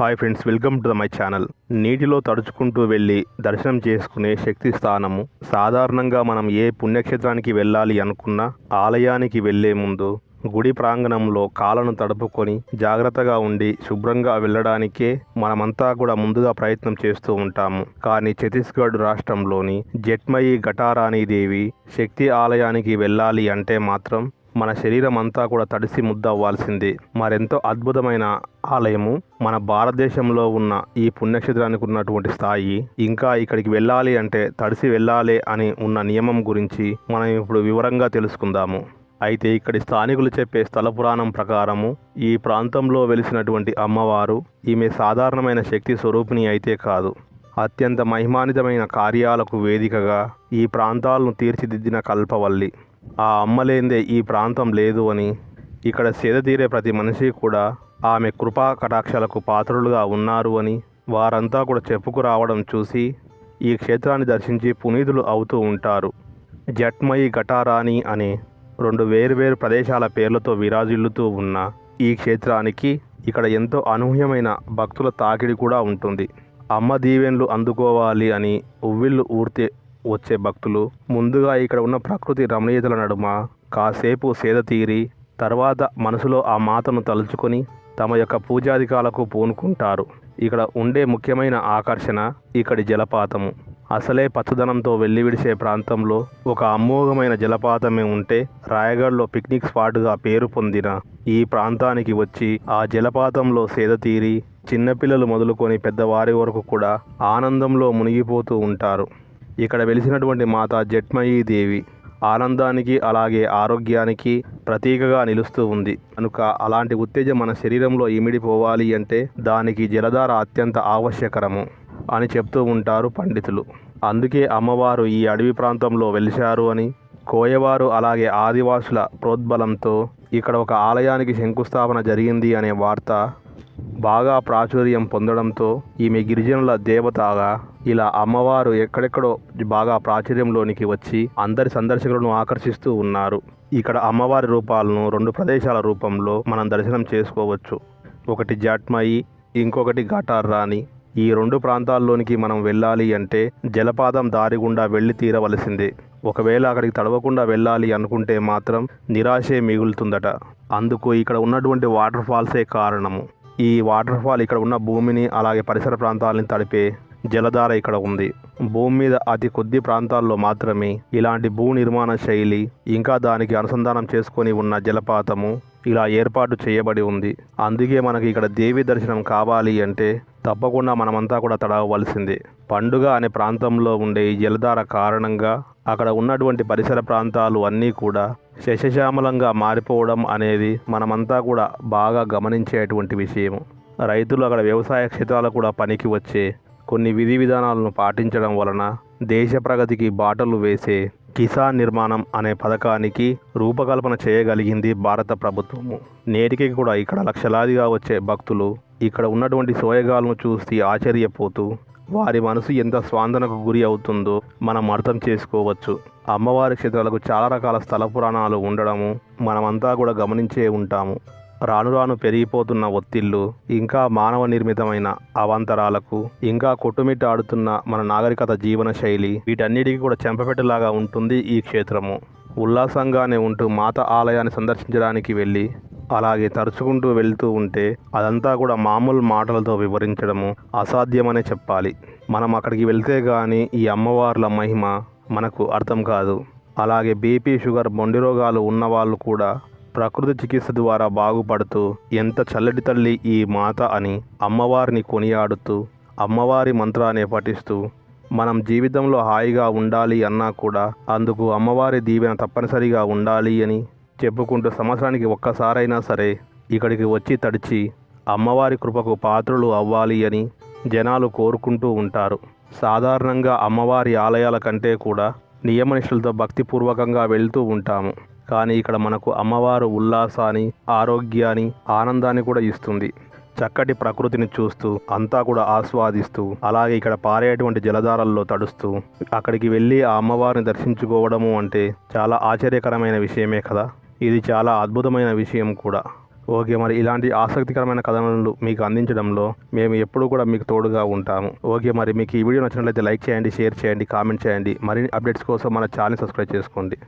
Hi friends welcome to the my channel. నీటిలో తడుచుకుంటూ వెళ్ళి దర్శనం చేసుకునే శక్తి స్థానము. సాధారణంగా మనం ఏ పుణ్యక్షేత్రానికి వెళ్ళాలి అనుకున్నా ఆలయానికి వెళ్ళే ముందు గుడి ప్రాంగణంలో కాలను తడుపుకొని జాగ్రత్తగా ఉండి శుభ్రంగా వెళ్ళడానికే మనమంతా కూడా ముందుగా ప్రయత్నం చేస్తూ ఉంటాము. కానీ ఛత్తీస్గఢ్ రాష్ట్రంలోని జట్మయి ఘటారాణి దేవి శక్తి ఆలయానికి వెళ్ళాలి అంటే మాత్రం మన శరీరం అంతా కూడా తడిసి ముద్ద అవ్వాల్సింది మరెంతో అద్భుతమైన ఆలయము మన భారతదేశంలో ఉన్న ఈ పుణ్యక్షేత్రానికి ఉన్నటువంటి స్థాయి. ఇంకా ఇక్కడికి వెళ్ళాలి అంటే తడిసి వెళ్ళాలి అని ఉన్న నియమం గురించి మనం ఇప్పుడు వివరంగా తెలుసుకుందాము. అయితే ఇక్కడి స్థానికులు చెప్పే స్థల పురాణం ప్రకారము ఈ ప్రాంతంలో వెలిసినటువంటి అమ్మవారు ఈమె సాధారణమైన శక్తి స్వరూపిణి అయితే కాదు. అత్యంత మహిమానితమైన కార్యాలకు వేదికగా ఈ ప్రాంతాలను తీర్చిదిద్దిన కల్పవల్లి. ఆ అమ్మలేందే ఈ ప్రాంతం లేదు అని ఇక్కడ సేద తీరే ప్రతి మనిషి కూడా ఆమె కృపా కటాక్షాలకు పాత్రులుగా ఉన్నారు అని వారంతా కూడా చెప్పుకురావడం చూసి ఈ క్షేత్రాన్ని దర్శించి పునీతులు అవుతూ ఉంటారు. జట్మయి ఘటారాణి అనే రెండు వేరువేరు ప్రదేశాల పేర్లతో విరాజిల్లుతూ ఉన్న ఈ క్షేత్రానికి ఇక్కడ ఎంతో అనూహ్యమైన భక్తుల తాకిడి కూడా ఉంటుంది. అమ్మ దీవెన్లు అందుకోవాలి అని ఉవ్విళ్ళు ఊర్తే వచ్చే భక్తులు. ముందుగా ఇక్కడ ఉన్న ప్రకృతి రమణీయతల నడుమ. కాసేపు సేద తీరి తర్వాత మనసులో ఆ మాతను తలుచుకొని తమ యొక్క పూజాధికాలకు పూనుకుంటారు. ఇక్కడ ఉండే ముఖ్యమైన ఆకర్షణ ఇక్కడి జలపాతము. అసలే పచ్చదనంతో వెల్లివిడిసే ప్రాంతంలో ఒక అమోఘమైన జలపాతమే ఉంటే రాయగఢ్లో పిక్నిక్ స్పాట్గా పేరు పొందిన ఈ ప్రాంతానికి వచ్చి ఆ జలపాతంలో సేద తీరి చిన్నపిల్లలు మొదలుకొని పెద్దవారి వరకు కూడా ఆనందంలో మునిగిపోతూ ఉంటారు. ఇక్కడ వెలిసినటువంటి మాత జట్మయీ దేవి ఆనందానికి అలాగే ఆరోగ్యానికి ప్రతీకగా నిలుస్తూ ఉంది. కనుక అలాంటి ఉత్తేజం మన శరీరంలో ఇమిడిపోవాలి అంటే దానికి జలధార అత్యంత ఆవశ్యకరము అని చెప్తూ ఉంటారు పండితులు. అందుకే అమ్మవారు ఈ అడవి ప్రాంతంలో వెలిశారు అని కోయవారు అలాగే ఆదివాసుల ప్రోద్బలంతో ఇక్కడ ఒక ఆలయానికి శంకుస్థాపన జరిగింది అనే వార్త బాగా ప్రాచుర్యం పొందడంతో ఈమె గిరిజనుల దేవతగా ఇలా అమ్మవారు ఎక్కడెక్కడో బాగా ప్రాచుర్యంలోనికి వచ్చి అందరి సందర్శకులను ఆకర్షిస్తూ ఉన్నారు. ఇక్కడ అమ్మవారి రూపాలను రెండు ప్రదేశాల రూపంలో మనం దర్శనం చేసుకోవచ్చు. ఒకటి జాట్మాయి ఇంకొకటి ఘటార్ రాణి. ఈ రెండు ప్రాంతాల్లోనికి మనం వెళ్ళాలి అంటే జలపాతం దారి గుండా వెళ్ళి తీరవలసిందే. ఒకవేళ అక్కడికి తడవకుండా వెళ్ళాలి అనుకుంటే మాత్రం నిరాశే మిగులుతుందట. అందుకు ఇక్కడ ఉన్నటువంటి వాటర్ ఫాల్సే కారణము. ఈ వాటర్ ఫాల్ ఇక్కడ ఉన్న భూమిని అలాగే పరిసర ప్రాంతాలని తడిపే జలధార ఇక్కడ ఉంది. భూమి మీద అతి కొద్ది ప్రాంతాల్లో మాత్రమే ఇలాంటి భూ నిర్మాణ శైలి ఇంకా దానికి అనుసంధానం చేసుకొని ఉన్న జలపాతము ఇలా ఏర్పాటు చేయబడి ఉంది. అందుకే మనకి ఇక్కడ దేవి దర్శనం కావాలి అంటే తప్పకుండా మనమంతా కూడా తడవలసిందే పండుగ అనే ప్రాంతంలో ఉండే ఈ జలధార కారణంగా అక్కడ ఉన్నటువంటి పరిసర ప్రాంతాలు అన్నీ కూడా శశశ్యామలంగా మారిపోవడం అనేది మనమంతా కూడా బాగా గమనించేటువంటి విషయము. రైతులు అక్కడ వ్యవసాయ క్షేత్రాలు కూడా పనికి వచ్చే కొన్ని విధి విధానాలను పాటించడం వలన దేశ ప్రగతికి బాటలు వేసే కిసాన్ నిర్మాణం అనే పథకానికి రూపకల్పన చేయగలిగింది భారత ప్రభుత్వము. నేటికి కూడా ఇక్కడ లక్షలాదిగా వచ్చే భక్తులు ఇక్కడ ఉన్నటువంటి సోయగాలను చూసి ఆశ్చర్యపోతూ వారి మనసు ఎంత స్వాందనకు గురి అవుతుందో మనం అర్థం చేసుకోవచ్చు. అమ్మవారి క్షేత్రాలకు చాలా రకాల స్థల పురాణాలు ఉండడము మనమంతా కూడా గమనించే ఉంటాము. రాను రాను పెరిగిపోతున్న ఒత్తిళ్ళు ఇంకా మానవ నిర్మితమైన అవాంతరాలకు ఇంకా కొట్టుమిట్టాడుతున్న మన నాగరికత జీవన శైలి వీటన్నిటికీ కూడా చెంపపెట్టలాగా ఉంటుంది ఈ క్షేత్రము. ఉల్లాసంగానే ఉంటూ మాత ఆలయాన్ని సందర్శించడానికి వెళ్ళి అలాగే తరుచుకుంటూ వెళ్తూ ఉంటే అదంతా కూడా మామూలు మాటలతో వివరించడము అసాధ్యమనే చెప్పాలి. మనం అక్కడికి వెళ్తే కానీ ఈ అమ్మవార్ల మహిమ మనకు అర్థం కాదు. అలాగే బీపీ షుగర్ మొండి రోగాలు ఉన్నవాళ్ళు కూడా ప్రకృతి చికిత్స ద్వారా బాగుపడుతూ ఎంత చల్లటి తల్లి ఈ మాత అని అమ్మవారిని కొనియాడుతూ అమ్మవారి మంత్రాన్ని పఠిస్తూ మనం జీవితంలో హాయిగా ఉండాలి అన్నా కూడా అందుకు అమ్మవారి దీవెన తప్పనిసరిగా ఉండాలి అని చెప్పుకుంటూ సంవత్సరానికి ఒక్కసారైనా సరే ఇక్కడికి వచ్చి తడిచి అమ్మవారి కృపకు పాత్రలు అవ్వాలి అని జనాలు కోరుకుంటూ ఉంటారు. సాధారణంగా అమ్మవారి ఆలయాల కంటే కూడా నియమనిష్ఠులతో భక్తిపూర్వకంగా వెళ్తూ ఉంటాము. కానీ ఇక్కడ మనకు అమ్మవారు ఉల్లాసాన్ని ఆరోగ్యాన్ని ఆనందాన్ని కూడా ఇస్తుంది. చక్కటి ప్రకృతిని చూస్తూ అంతా కూడా ఆస్వాదిస్తూ అలాగే ఇక్కడ పారేటువంటి జలధారల్లో తడుస్తూ అక్కడికి వెళ్ళి ఆ అమ్మవారిని దర్శించుకోవడము అంటే చాలా ఆశ్చర్యకరమైన విషయమే కదా? ఇది చాలా అద్భుతమైన విషయం కూడా. ఓకే మరి ఇలాంటి ఆసక్తికరమైన కథనాలు మీకు అందించడంలో మేము ఎప్పుడూ కూడా మీకు తోడుగా ఉంటాము. ఓకే మరి మీకు ఈ వీడియో నచ్చినట్లయితే లైక్ చేయండి షేర్ చేయండి కామెంట్ చేయండి. మరిన్ని అప్డేట్స్ కోసం మన ఛానల్ సబ్స్క్రైబ్ చేసుకోండి.